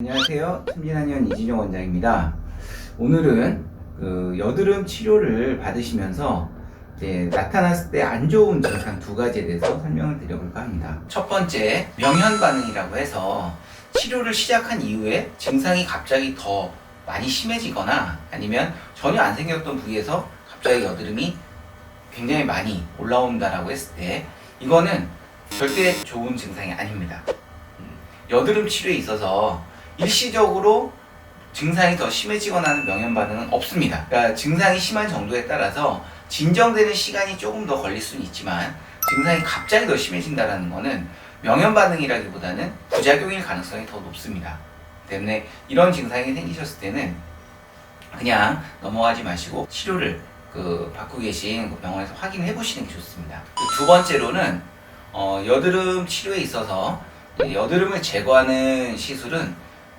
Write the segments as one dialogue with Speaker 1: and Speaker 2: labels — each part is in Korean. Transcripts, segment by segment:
Speaker 1: 안녕하세요. 참진한의원 이진영 원장입니다. 오늘은 그 여드름 치료를 받으시면서 이제 나타났을 때 안 좋은 증상 두 가지에 대해서 설명을 드려볼까 합니다. 첫 번째, 명현 반응이라고 해서 치료를 시작한 이후에 증상이 갑자기 더 많이 심해지거나 아니면 전혀 안 생겼던 부위에서 갑자기 여드름이 굉장히 많이 올라온다라고 했을 때 이거는 절대 좋은 증상이 아닙니다. 음, 여드름 치료에 있어서 일시적으로 증상이 더 심해지거나 하는 명현 반응은 없습니다. 그러니까 증상이 심한 정도에 따라서 진정되는 시간이 조금 더 걸릴 수는 있지만 증상이 갑자기 더 심해진다는 것은 명현 반응이라기보다는 부작용일 가능성이 더 높습니다. 때문에 이런 증상이 생기셨을 때는 그냥 넘어가지 마시고 치료를 그 받고 계신 그 병원에서 확인해 보시는 게 좋습니다. 그두 번째로는 어, 여드름 치료에 있어서 여드름을 제거하는 시술은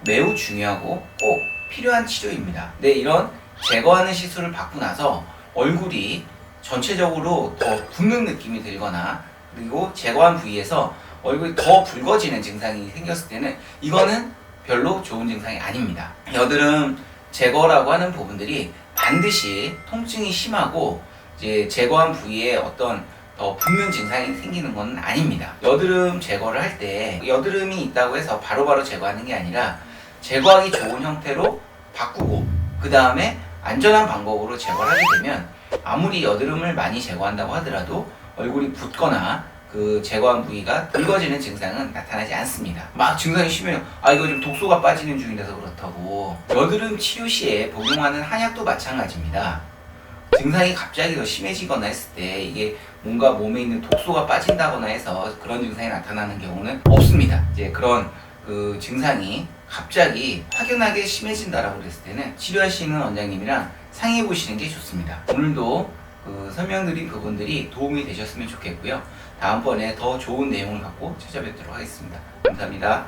Speaker 1: 매우 중요하고 꼭 필요한 치료입니다. 근데 이런 제거하는 시술을 받고 나서 얼굴이 전체적으로 더 붓는 느낌이 들거나 그리고 제거한 부위에서 얼굴이 더 붉어지는 증상이 생겼을 때는 이거는 별로 좋은 증상이 아닙니다. 여드름 제거라고 하는 부분들이 반드시 통증이 심하고 이제 제거한 부위에 어떤 더 붓는 증상이 생기는 건 아닙니다. 여드름 제거를 할 때 여드름이 있다고 해서 바로바로 제거하는 게 아니라 제거하기 좋은 형태로 바꾸고 그 다음에 안전한 방법으로 제거를 하게 되면 아무리 여드름을 많이 제거한다고 하더라도 얼굴이 붓거나 그 제거한 부위가 붉어지는 증상은 나타나지 않습니다. 막 증상이 심해요. 아 이거 지금 독소가 빠지는 중이라서 그렇다고. 여드름 치료 시에 복용하는 한약도 마찬가지입니다. 증상이 갑자기 더 심해지거나 했을 때 이게 뭔가 몸에 있는 독소가 빠진다거나 해서 그런 증상이 나타나는 경우는 없습니다. 이제 그런 그 증상이 갑자기 확연하게 심해진다라고 그랬을 때는 치료하시는 원장님이랑 상의해 보시는 게 좋습니다. 오늘도 그 설명드린 부분들이 도움이 되셨으면 좋겠고요. 다음번에 더 좋은 내용을 갖고 찾아뵙도록 하겠습니다. 감사합니다.